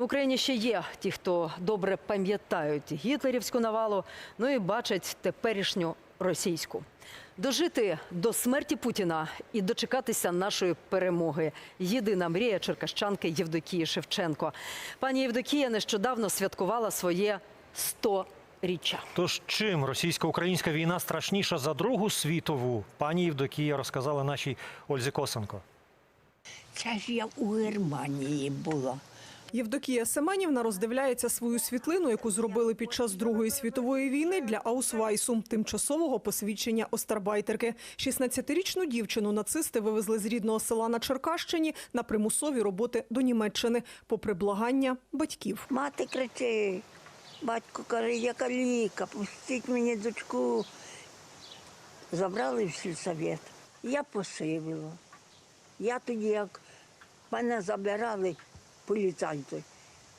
В Україні ще є ті, хто добре пам'ятають гітлерівську навалу, ну і бачать теперішню російську. Дожити до смерті Путіна і дочекатися нашої перемоги. Єдина мрія черкащанки Євдокії Шевченко. Пані Євдокія нещодавно святкувала своє 100-річчя. Тож чим російсько-українська війна страшніша за Другу світову? Пані Євдокія розказала нашій Ользі Косенко. Це ж я у Германії була. Євдокія Семенівна роздивляється свою світлину, яку зробили під час Другої світової війни для Аусвайсу, тимчасового посвідчення остарбайтерки. 16-річну дівчину нацисти вивезли з рідного села на Черкащині на примусові роботи до Німеччини, попри благання батьків. Мати кричить, батько каже, я каліка, пустіть мені дочку. Забрали в сільсовет. Я посивила. Я тоді, як мене забирали поліцайти,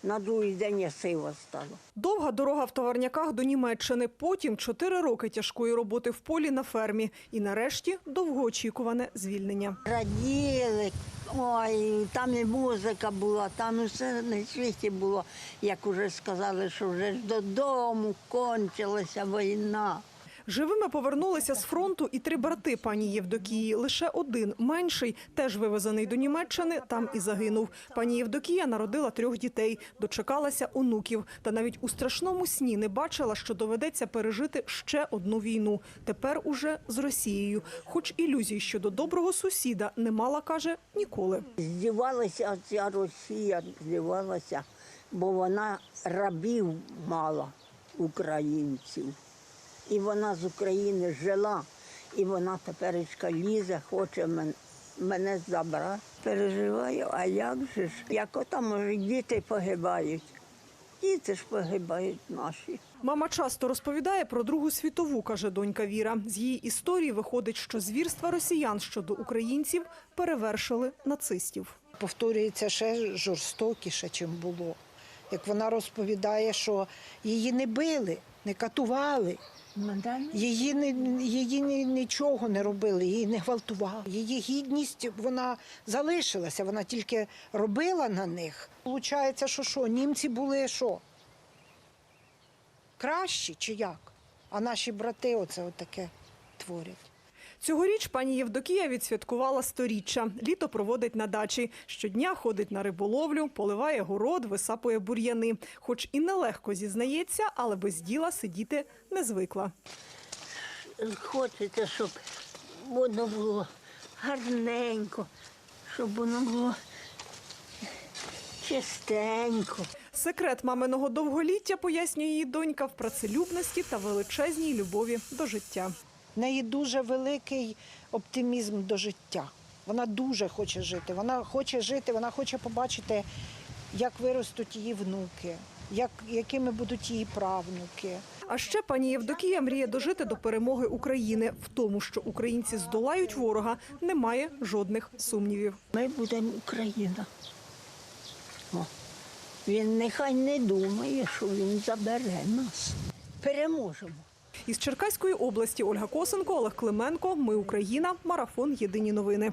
на другий день я сива стала. Довга дорога в товарняках до Німеччини. Потім чотири роки тяжкої роботи в полі на фермі. І нарешті довгоочікуване звільнення. Раділи, ой, там і музика була, там усе на світі було. Як уже сказали, що вже ж додому кончилася війна. Живими повернулися з фронту і три брати пані Євдокії. Лише один менший, теж вивезений до Німеччини, там і загинув. Пані Євдокія народила трьох дітей, дочекалася онуків. Та навіть у страшному сні не бачила, що доведеться пережити ще одну війну. Тепер уже з Росією. Хоч ілюзій щодо доброго сусіда не мала, каже, ніколи. Здівалася ця Росія, здівалася, бо вона рабів мала українців. І вона з України жила, і вона теперечка лізе, хоче мен- мене забрати. Переживаю, а як же ж? Як там може діти погибають? Діти ж погибають наші. Мама часто розповідає про Другу світову, каже донька Віра. З її історії виходить, що звірства росіян щодо українців перевершили нацистів. повторюється ще жорстокіше, чим було. Як вона розповідає, що її не били, не катували, її, не, її ні- нічого не робили, її не гвалтували. Її гідність вона залишилася, вона тільки робила на них. Получається, що що, німці були що? Кращі чи як? А наші брати оце отаке творять. Цьогоріч пані Євдокія відсвяткувала сторіччя. Літо проводить на дачі. Щодня ходить на риболовлю, поливає город, висапує бур'яни. Хоч і нелегко зізнається, але без діла сидіти не звикла. Хочеться, щоб воно було гарненько, щоб воно було чистенько. Секрет маминого довголіття, пояснює її донька, в працелюбності та величезній любові до життя. В неї дуже великий оптимізм до життя. Вона дуже хоче жити. Вона хоче жити, вона хоче побачити, як виростуть її внуки, як, якими будуть її правнуки. А ще пані Євдокія мріє дожити до перемоги України. В тому, що українці здолають ворога, немає жодних сумнівів. Ми будемо Україна. О, він нехай не думає, що він забере нас. Переможемо. Із Черкаської області Ольга Косенко, Олег Клименко. Ми Україна. Марафон. Єдині новини.